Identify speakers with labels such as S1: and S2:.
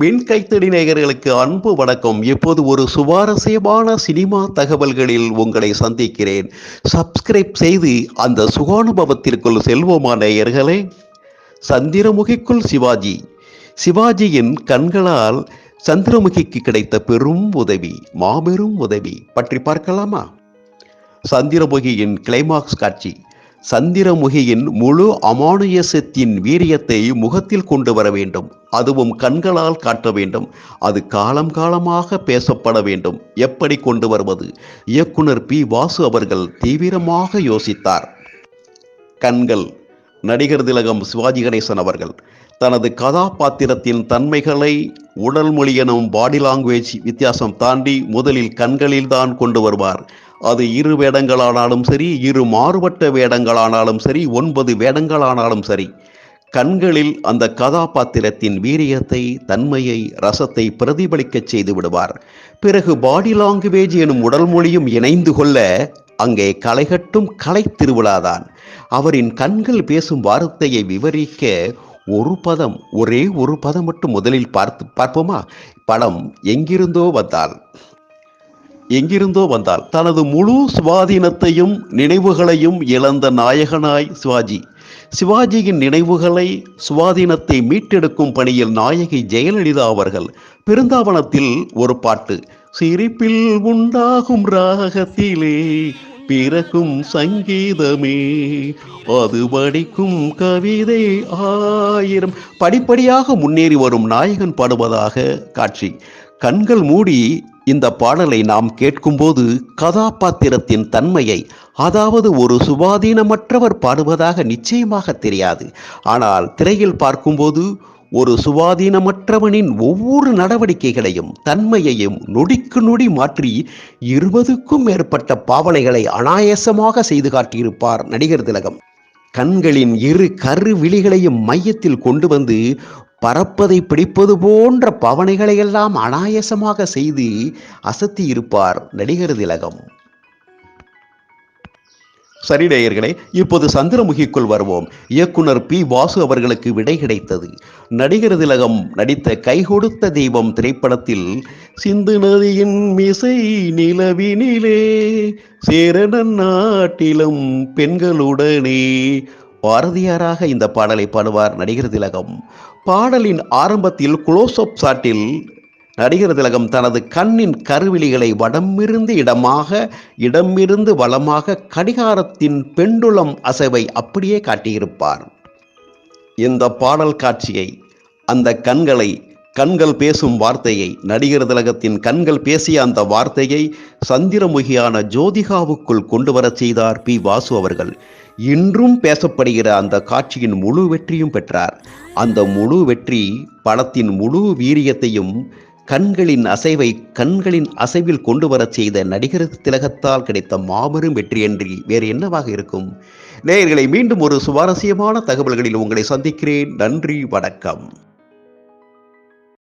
S1: மின் கைத்தடி நேயர்களுக்கு அன்பு வணக்கம். இப்போது ஒரு சுவாரஸ்யமான சினிமா தகவல்களில் உங்களை சந்திக்கிறேன். சப்ஸ்கிரைப் செய்து அந்த சுகானுபவத்திற்குள் செல்வோமா நேயர்களே? சந்திரமுகிக்குள் சிவாஜி. சிவாஜியின் கண்களால் சந்திரமுகிக்கு கிடைத்த பெரும் உதவி மாபெரும் உதவி பற்றி பார்க்கலாமா? சந்திரமுகியின் கிளைமாக்ஸ் காட்சி. சந்திரமுகியின் முழு அமானுயசத்தின் வீரியத்தை முகத்தில் கொண்டு வர வேண்டும். அதுவும் கண்களால் காட்ட வேண்டும். அது காலம் காலமாக பேசப்பட வேண்டும். எப்படி கொண்டு வருவது? இயக்குனர் பி. வாசு அவர்கள் தீவிரமாக யோசித்தார். கண்கள். நடிகர் திலகம் சிவாஜி கணேசன் அவர்கள். தனது கதாபாத்திரத்தின் தன்மைகளை உடல் மொழி எனும் பாடி லாங்குவேஜ் வித்தியாசம் தாண்டி முதலில் கண்களில்தான் கொண்டு வருவார். அது இரு வேடங்களானாலும் சரி இரு மாறுபட்ட வேடங்களானாலும் சரி ஒன்பது வேடங்களானாலும் சரி கண்களில் அந்த கதாபாத்திரத்தின் வீரியத்தை தன்மையை ரசத்தை பிரதிபலிக்கச் செய்து விடுவார். பிறகு பாடி லாங்குவேஜ் எனும் உடல் மொழியும் இணைந்து கொள்ள அங்கே களைகட்டும் கலை திருவிழாதான். அவரின் கண்கள் பேசும் வார்த்தையை விவரிக்க ஒரு பதம் ஒரே ஒரு பதம் மட்டும் முதலில் பார்த்து பார்ப்போமா? படம் எங்கிருந்தோ வந்தால். எங்கிருந்தோ வந்தால் தனது முழு சுவாதீனத்தையும் நினைவுகளையும் இழந்த நாயகனாய் சிவாஜி. சிவாஜியின் நினைவுகளை சுவாதீனத்தை மீட்டெடுக்கும் பணியில் நாயகி ஜெயலலிதா அவர்கள். பெருந்தாவனத்தில் ஒரு பாட்டு சிரிப்பில் உண்டாகும் ராகத்திலே பிறக்கும் சங்கீதமே அது படிக்கும் கவிதை ஆயிரம். படிப்படியாக முன்னேறி வரும் நாயகன் பாடுவதாக காட்சி. கண்கள் மூடி இந்த பாடலை நாம் கேட்கும்போது கதாபாத்திரத்தின் தன்மையை அதாவது ஒரு சுவாதீனமற்றவர் பாடுவதாக நிச்சயமாக தெரியாது. ஆனால் திரையில் பார்க்கும்போது ஒரு சுவாதீனமற்றவனின் ஒவ்வொரு நடவடிக்கைகளையும் தன்மையையும் நொடிக்கு நொடி மாற்றி இருபதுக்கும் மேற்பட்ட பாவனைகளை அனாயசமாக செய்து காட்டியிருப்பார் நடிகர் திலகம். கண்களின் இரு கரு விழிகளையும் மையத்தில் கொண்டு வந்து பறப்பதை பிடிப்பது போன்ற பவனைகளையெல்லாம் அனாயசமாக செய்து அசத்தி இருப்பார் நடிகர் திலகம். சரி நேயர்களே இப்போது சந்திரமுகிக்குள் வருவோம். இயக்குனர் பி. வாசு அவர்களுக்கு விடை கிடைத்தது. நடிகர் திலகம் நடித்த கை கொடுத்த தெய்வம் திரைப்படத்தில் சிந்து நதியின் மிசை நிலவினிலே சேரணன் நாட்டிலும் பெண்களுடனே பாரதியாராக இந்த பாடலை பாடுவார் நடிகர் திலகம். பாடலின் ஆரம்பத்தில் குளோசப் சாட்டில் நடிகர் திலகம் தனது கண்ணின் கருவிழிகளை வடமிருந்து இடமாக இடமிருந்து வளமாக கடிகாரத்தின் பெண்டுளம் அசைவை அப்படியே காட்டியிருப்பார். இந்த பாடல் காட்சியை அந்த கண்களை கண்கள் பேசும் வார்த்தையை நடிகர் திலகத்தின் கண்கள் பேசிய அந்த வார்த்தையை சந்திரமுகியான ஜோதிகாவுக்குள் கொண்டு வரச் செய்தார் பி. வாசு அவர்கள். இன்றும் பேசப்படுகிற அந்த காட்சியின் முழு வெற்றியும் பெற்றார். அந்த முழு வெற்றி படத்தின் முழு வீரியத்தையும் கண்களின் அசைவை கண்களின் அசைவில் கொண்டு வரச் செய்த நடிகர் திலகத்தால் கிடைத்த மாபெரும் வெற்றியன்றி வேறு என்னவாக இருக்கும்? நேயர்களை மீண்டும் ஒரு சுவாரஸ்யமான தகவல்களில் உங்களை சந்திக்கிறேன். நன்றி வணக்கம்.